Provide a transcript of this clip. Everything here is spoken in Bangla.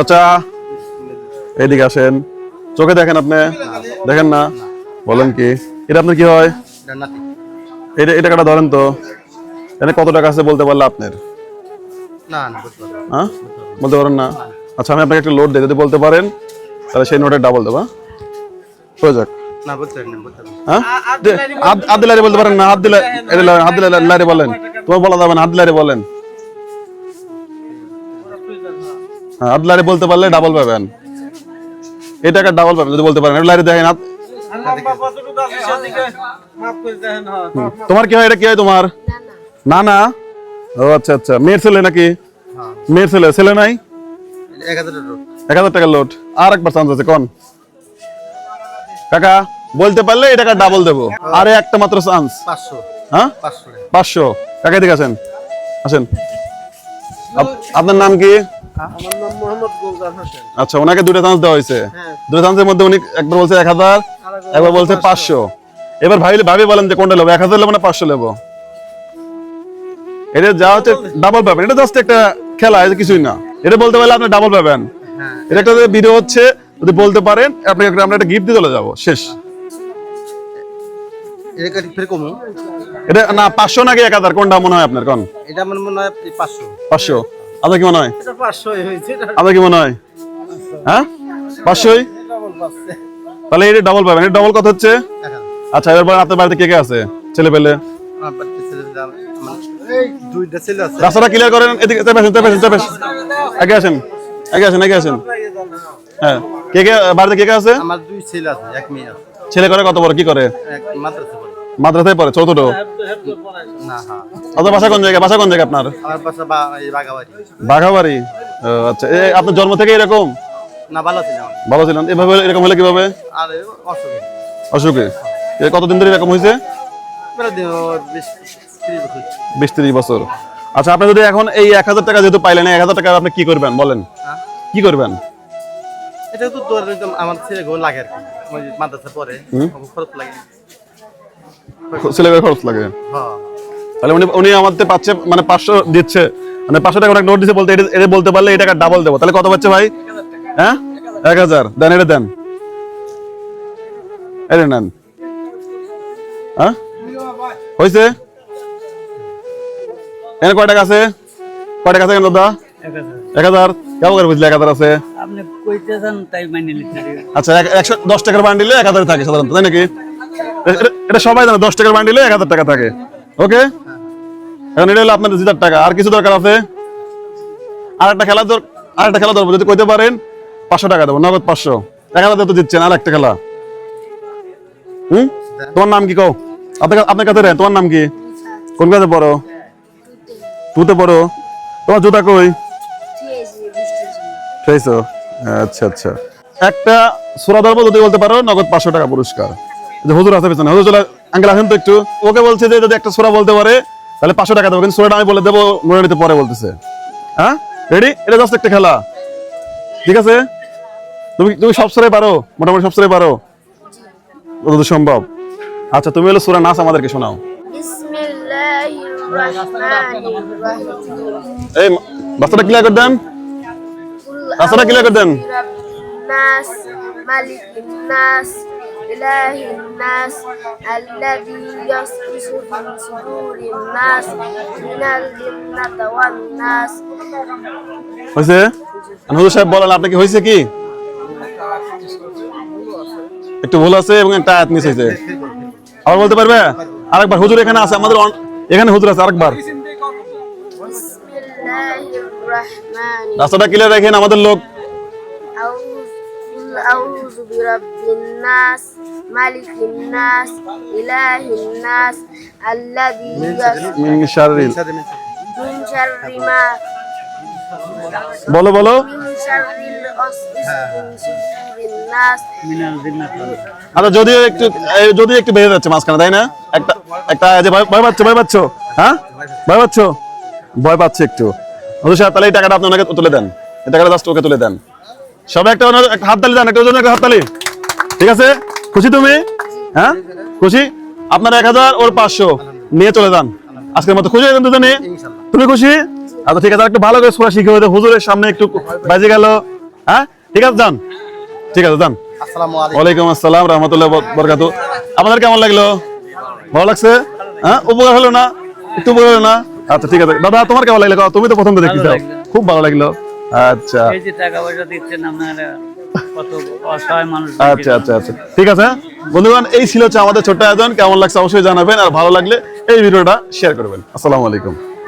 চাচা এইদিকে আসেন। চোখে দেখেন আপনি? দেখেন না? বলেন কি? এটা আপনার কি হয়? এটা এই টাকাটা ধরেন তো। এখানে কত টাকা আছে বলতে পারলে আপনার? হ্যাঁ? বলতে পারেন না? আচ্ছা আমি আপনাকে একটা লোড দিই যদি বলতে পারেন তাহলে সেই নোটের ডাবল দেবো হ্যাঁ? হয়ে যাক। হ্যাঁ? হাত হাত দিলারে বলতে পারেন না হাত দিলে এটা হাত দিলে লারে বলেন। তোমার বলা যাবে না হাত দিলারে বলেন। হ্যাঁ হাত বলতে পারলে ডাবল পাবেন। এই টাকা ডাবল পাবেন যদি বলতে পারেন। এটা লারে দেখেন হাত তোমার কি হয় এটা কি হয় তোমার? না না ও আচ্ছা আচ্ছা। মেয়ের ছেলে নাকি? হ্যাঁ। মেয়ের ছেলে ছেলে নাই? এক হাজার এক হাজার টাকার লোড আর একবার চান্স আছে কোন? কাকা বলতে পারলে এই টাকা ডাবল দেবো আরে একটা মাত্র চান্স পাঁচশো। হ্যাঁ? পাঁচশো। কাকা দিকে আসেন। আসেন। আপনার নাম কি? আমার নাম মোহাম্মদ গোলজার হোসেন। আচ্ছা ওনাকে দুটো চান্স দেওয়া হয়েছে। দুটো চান্সের মধ্যে উনি একবার বলছে এক হাজার একবার বলছে পাঁচশো। এবার ভাই ভাবি বলেন যে কোনটা নেব? এক হাজার নেব না পাঁচশো নেব? এটা যা হচ্ছে ডাবল পাবেন এটা জাস্ট একটা খেলা এটা কিছুই না। এটা বলতে পারলে আপনি ডাবল পাবেন হ্যাঁ। এটা একটা ভিডিও হচ্ছে যদি বলতে পারেন আপনি আমরা একটা গিফট দিয়ে চলে যাব। শেষ। এটা না পাঁচশো নাকি এক হাজার? কোনটা মনে হয় আপনার কোন? এটা আমার মনে হয় পাঁচশো। পাঁচশো। আপনার কি মনে হয়? আপনার কি মনে হয়? হ্যাঁ? পাঁচশোই? তাহলে এটা ডবল পাবেন। এটা ডবল কত হচ্ছে? আচ্ছা এবার আপনার বাড়িতে কে কে আছে? ছেলে পেলে? রাস্তাটা ক্লিয়ার করেন এদিকে চেপে আসেন চেপে আসেন চেপে আসেন। আগে আসেন আগে আসেন আগে আসেন। হ্যাঁ। কে কে বাড়িতে কে কে আছে? আমার দুই ছেলে আছে এক মেয়ে আছে। ছেলে করে কত বড় কি করে? মাদ্রাসায় পড়ে ছোট হ্যাঁ। আপনার বাসা কোন জায়গায়? বাসা কোন জায়গায় আপনার? বাঘাবাড়ি। আচ্ছা আপনার জন্ম থেকে এরকম? না ভালো ছিল আমার ভালো ছিলেন। এভাবে এরকম হলে কীভাবে? অসুখে। কতদিন ধরে এরকম হয়েছে? ত্রিশ বছর। বিশ ত্রিশ বছর। আচ্ছা আপনি যদি এখন এই এক হাজার টাকা যেহেতু পাইলেন এক হাজার টাকা আপনি কি করবেন? বলেন। হ্যাঁ? কি করবেন? এটা তো একদম আমার ছেলে গো লাগে আর কি। মাদ্রাসা ওকে খরচ লাগে। খরচ লাগে? হ্যাঁ। তাহলে উনি উনি আমাদের পাচ্ছে মানে পাঁচশো দিচ্ছে। মানে পাঁচশো টাকা নোট দিচ্ছে বলতে এটা- বলতে পারলে ডাবল দেবো। তাহলে কত পাচ্ছে ভাই? হ্যাঁ? এক হাজার। দেন এটা দেন। এটা নেন। হ্যাঁ? হয়েছে এখানে কয় টাকা আছে? কয় টাকা আছে এখানে দাদা? এক হাজার কেমন করে বুঝলে এক হাজার আছে নিতে আচ্ছা একশো দশ টাকার বান্ডিলে এক হাজার থাকে সাধারণত তাই নাকি? এটা- এটা সবাই জানে দশ টাকার বান্ডিলে এক হাজার টাকা থাকে। ওকে? এখন এটা হলো আপনার জিতার টাকা। আর কিছু দরকার আছে? আর একটা খেলা আর একটা খেলা ধরবো যদি কইতে পারেন পাঁচশো টাকা দেবো নগদ পাঁচশো। এক হাজার তো দিচ্ছেন আর একটা খেলা। হুম? তোমার নাম কি কও? আপনার আপনার কাছে রে তোমার নাম কি? কোন কাছে পড়ো? তুতে পড়ো? তোমার জুতা কই? তো আচ্ছা আচ্ছা। একটা যদি বলতে পারো নগদ পাঁচশো টাকা পুরস্কার। যে হুজুর আছে পেছনে হুজুর আসেন তো একটু। ওকে বলছে যে যদি একটা সুরা বলতে পারে তাহলে পাঁচশো টাকা দেবো কিন্তু সুরাটা আমি বলে দেবো পরে বলতেছে। হ্যাঁ? রেডি এটা জাস্ট একটা খেলা। ঠিক আছে? তুমি তুমি সব সুরাই পারো মোটামুটি সব সুরাই পারো। সম্ভব। আচ্ছা তুমি হলো সুরা নাচ আমাদেরকে শোনাও। এই বাচ্চাটা ক্লিয়ার করে দেন। আসলে কি লিখে দেন নাস মালিকিন নাস ইলাহিন নাস আল্লাযী ইয়াসকুসু ফি নাস মিনাল জিন্নাতি ওয়ান নাস। হইছে হুজুর সাহেব বলেন আপনাকে হইছে কি? একটু ভুল আছে এবং একটা আয়াত মিস হয়েছে আবার বলতে পারবে? আরেকবার হুজুর এখানে আছে আমাদের এখানে হুজুর আছে আরেকবার। বিসমিল্লাহির রাস্তাটা ক্লিয়ার রাখেন আমাদের লোক أعوذ قل أعوذ برب الناس ملك الناس إله الناس الذي يوسوس মিন শাররিল সাথে মিশে। من شر ما বলো বলো من شر الوسواس في صدور الناس মিনাল জিন্নাত আচ্ছা যদিও একটু এই যদিও একটু বেড়ে যাচ্ছে মাঝখানে তাই না একটা একটা এই যে ভয় ভয় পাচ্ছ ভয় পাচ্ছ হ্যাঁ ভয় পাচ্ছ ভয় পাচ্ছে একটু হুজুর সাহেব তাহলে এই টাকাটা আপনি ওনাকে তুলে দেন। এই টাকাটা জাস্ট ওকে তুলে দেন। সবাই একটা ওনার একটা হাততালি দেন একটা ওজনে একটা হাততালি ঠিক আছে? খুশি তুমি? হ্যাঁ? খুশি? আপনার এক হাজার ওর পাঁচশো। নিয়ে চলে যান। আজকের মতো খুশি হয়েছেন দুজনে তুমি খুশি? আচ্ছা ঠিক আছে একটু ভালো করে সোরা শিখে হুজুরের সামনে একটু বাজে গেল। হ্যাঁ? ঠিক আছে যান। ঠিক আছে যান। ওয়ালাইকুম আসসালাম রহমতুল্লাহ বরকাতু আপনাদের কেমন লাগল? ভালো লাগছে? হ্যাঁ? উপকার হলো না? একটু উপকার হলো না? আচ্ছা ঠিক আছে। দাদা তোমার কেমন লাগল? তুমি তো প্রথম দেখতে চাও খুব ভালো লাগল। আচ্ছা। এই যে টাকা পয়সা দিচ্ছেন আপনারা আচ্ছা আচ্ছা আচ্ছা। ঠিক আছে? বন্ধুগণ এই ছিল হচ্ছে আমাদের ছোট্ট আয়োজন। কেমন লাগছে অবশ্যই জানাবেন। আর ভালো লাগলে এই ভিডিওটা শেয়ার করবেন। আসসালামু আলাইকুম।